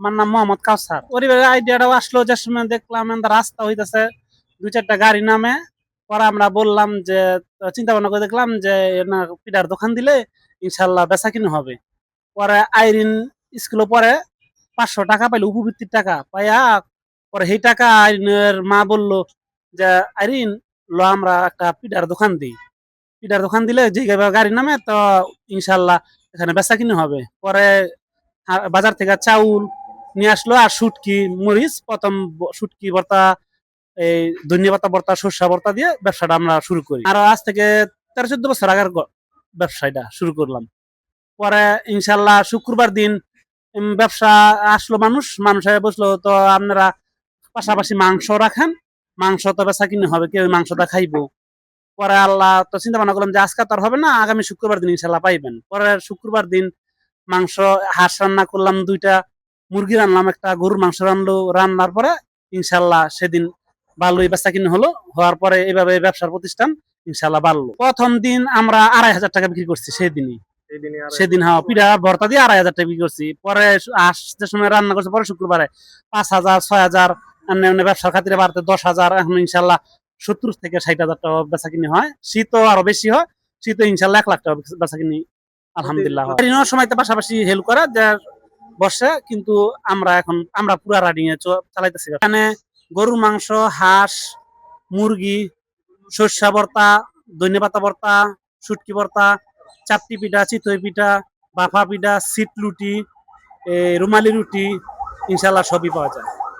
আমার নাম মোহাম্মদ কাউসার। পরিবারের আইডিয়াটাও আসলো যে সময় দেখলাম রাস্তা হইতেছে, দুই চারটা গাড়ি নামে। পরে আমরা বললাম যে চিন্তা ভাবনা করে দেখলাম যে না পিঠার দোকান দিলে ইনশাল্লাহ বেচা কিনে হবে। পরে আইরিন স্কুলে পরে পাঁচশো টাকা পাইলো, উপবৃত্তির টাকা। পাইয়া পরে সেই টাকা আইরিনের মা বলল যে, আইরিন, ল, আমরা একটা পিঠার দোকান দিই। পিঠার দোকান দিলে যে গাড়ি নামে, তো ইনশাল্লাহ এখানে বেচা কিনে হবে। পরে বাজার থেকে চাউল নিয়ে আসলো, আর শুটকি, মরিচ, প্রথম শুটকি ভর্তা, এই ধনিয়া পাতা ভর্তা, সর্ষা ভর্তা দিয়ে ব্যবসাটা আমরা শুরু করি। আর আজ থেকে তেরো চোদ্দ বছর আগের ব্যবসাটা শুরু করলাম। পরে ইনশাল্লাহ শুক্রবার দিন ব্যবসা আসলো মানুষ মানুষ এসে বসল, তো আপনারা পাশাপাশি মাংস রাখেন, মাংস তো বেচা কিনে হবে, কেউ মাংসটা খাইবো। পরে আল্লাহ তো চিন্তা ভাবনা করলাম যে আজকে তো আর হবে না, আগামী শুক্রবার দিন ইনশাল্লাহ পাইবেন। পরে শুক্রবার দিন মাংস, হাঁস রান্না করলাম দুইটা মুরগি রান্নাম একটা গরুর মাংস রান্নলো রান্নার পরে ইনশাল্লাহ সেদিন ভালোই বেচা কিনে হলো হওয়ার পরে এইভাবে ব্যবসার প্রতিষ্ঠান ইনশাল্লাহ বাড়লো। প্রথম দিন আমরা আড়াই হাজার টাকা বিক্রি করছি সেদিনই। সেদিন হ্যাঁ পিঠা ভর্তা দিয়ে আড়াই হাজার টাকা বিক্রি করছি। পরে আসতে সময় রান্না করছি পরে শুক্রবারে পাঁচ হাজার ছয় হাজার এমনি ব্যবসার খাতিরে বাড়তে দশ হাজার এখন ইনশাল্লাহ সত্তর থেকে ষাট হাজার টাকা বেচা কিনে হয়। শীতও আরও বেশি হয় শীতও ইনশাল্লাহ এক লাখ টাকা বেচা কিনি আলহামদুলিল্লাহ। সময় পাশাপাশি হেল্প করা যে বসে, কিন্তু আমরা এখন, আমরা পুরা রানিং এ চালাইতেছি। এখানে গরুর মাংস, হাঁস, মুরগি, সর্ষা বর্তা ধনেপাতা বর্তা শুটকি ভর্তা চাপটি পিঠা, চিতই পিঠা, বাফা পিঠা, সিট লুটি রুমালি রুটি ইনশাল্লাহ সবই পাওয়া যায়।